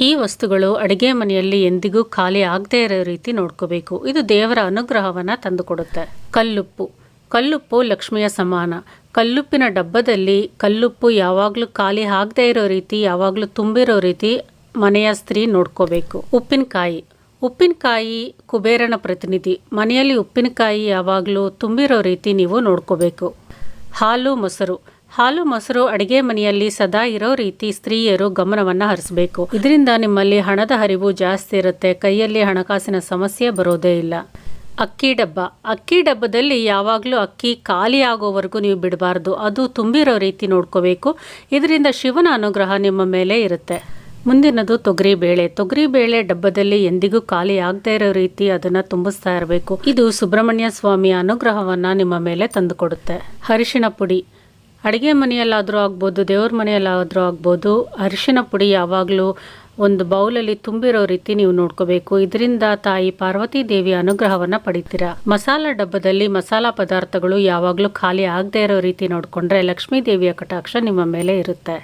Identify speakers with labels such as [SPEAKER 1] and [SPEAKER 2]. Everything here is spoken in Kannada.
[SPEAKER 1] ಈ ವಸ್ತುಗಳು ಅಡುಗೆ ಮನೆಯಲ್ಲಿ ಎಂದಿಗೂ ಖಾಲಿ ಆಗದೇ ಇರೋ ರೀತಿ ನೋಡ್ಕೋಬೇಕು. ಇದು ದೇವರ ಅನುಗ್ರಹವನ್ನು ತಂದುಕೊಡುತ್ತೆ. ಕಲ್ಲುಪ್ಪು. ಕಲ್ಲುಪ್ಪು ಲಕ್ಷ್ಮಿಯ ಸಮಾನ. ಕಲ್ಲುಪ್ಪಿನ ಡಬ್ಬದಲ್ಲಿ ಕಲ್ಲುಪ್ಪು ಯಾವಾಗಲೂ ಖಾಲಿ ಆಗದೇ ಇರೋ ರೀತಿ, ಯಾವಾಗಲೂ ತುಂಬಿರೋ ರೀತಿ ಮನೆಯ ಸ್ತ್ರೀ ನೋಡ್ಕೋಬೇಕು. ಉಪ್ಪಿನಕಾಯಿ. ಉಪ್ಪಿನಕಾಯಿ ಕುಬೇರನ ಪ್ರತಿನಿಧಿ. ಮನೆಯಲ್ಲಿ ಉಪ್ಪಿನಕಾಯಿ ಯಾವಾಗಲೂ ತುಂಬಿರೋ ರೀತಿ ನೀವು ನೋಡ್ಕೋಬೇಕು. ಹಾಲು, ಮೊಸರು. ಹಾಲು ಮೊಸರು ಅಡಿಗೆ ಮನೆಯಲ್ಲಿ ಸದಾ ಇರೋ ರೀತಿ ಸ್ತ್ರೀಯರು ಗಮನವನ್ನ ಹರಿಸಬೇಕು. ಇದರಿಂದ ನಿಮ್ಮಲ್ಲಿ ಹಣದ ಹರಿವು ಜಾಸ್ತಿ ಇರುತ್ತೆ. ಕೈಯಲ್ಲಿ ಹಣಕಾಸಿನ ಸಮಸ್ಯೆ ಬರೋದೇ ಇಲ್ಲ. ಅಕ್ಕಿ ಡಬ್ಬ. ಅಕ್ಕಿ ಡಬ್ಬದಲ್ಲಿ ಯಾವಾಗಲೂ ಅಕ್ಕಿ ಖಾಲಿ ಆಗೋವರೆಗೂ ನೀವು ಬಿಡಬಾರ್ದು. ಅದು ತುಂಬಿರೋ ರೀತಿ ನೋಡ್ಕೋಬೇಕು. ಇದರಿಂದ ಶಿವನ ಅನುಗ್ರಹ ನಿಮ್ಮ ಮೇಲೆ ಇರುತ್ತೆ. ಮುಂದಿನದು ತೊಗರಿ ಬೇಳೆ. ತೊಗರಿ ಬೇಳೆ ಡಬ್ಬದಲ್ಲಿ ಎಂದಿಗೂ ಖಾಲಿ ಆಗದೇ ಇರೋ ರೀತಿ ಅದನ್ನ ತುಂಬಿಸ್ತಾ ಇರಬೇಕು. ಇದು ಸುಬ್ರಹ್ಮಣ್ಯ ಸ್ವಾಮಿಯ ಅನುಗ್ರಹವನ್ನ ನಿಮ್ಮ ಮೇಲೆ ತಂದುಕೊಡುತ್ತೆ. ಹರಿಶಿನ ಪುಡಿ. ಅಡುಗೆ ಮನೆಯಲ್ಲಾದರೂ ಆಗ್ಬೋದು, ದೇವ್ರ ಮನೆಯಲ್ಲಾದರೂ ಆಗ್ಬೋದು, ಅರಿಶಿನ ಪುಡಿ ಯಾವಾಗಲೂ ಒಂದು ಬೌಲಲ್ಲಿ ತುಂಬಿರೋ ರೀತಿ ನೀವು ನೋಡ್ಕೋಬೇಕು. ಇದರಿಂದ ತಾಯಿ ಪಾರ್ವತಿ ದೇವಿಯ ಅನುಗ್ರಹವನ್ನು ಪಡಿತೀರಾ? ಮಸಾಲ ಡಬ್ಬದಲ್ಲಿ ಮಸಾಲ ಪದಾರ್ಥಗಳು ಯಾವಾಗಲೂ ಖಾಲಿ ಆಗದೇ ಇರೋ ರೀತಿ ನೋಡಿಕೊಂಡ್ರೆ ಲಕ್ಷ್ಮೀ ದೇವಿಯ ಕಟಾಕ್ಷ ನಿಮ್ಮ ಮೇಲೆ ಇರುತ್ತೆ.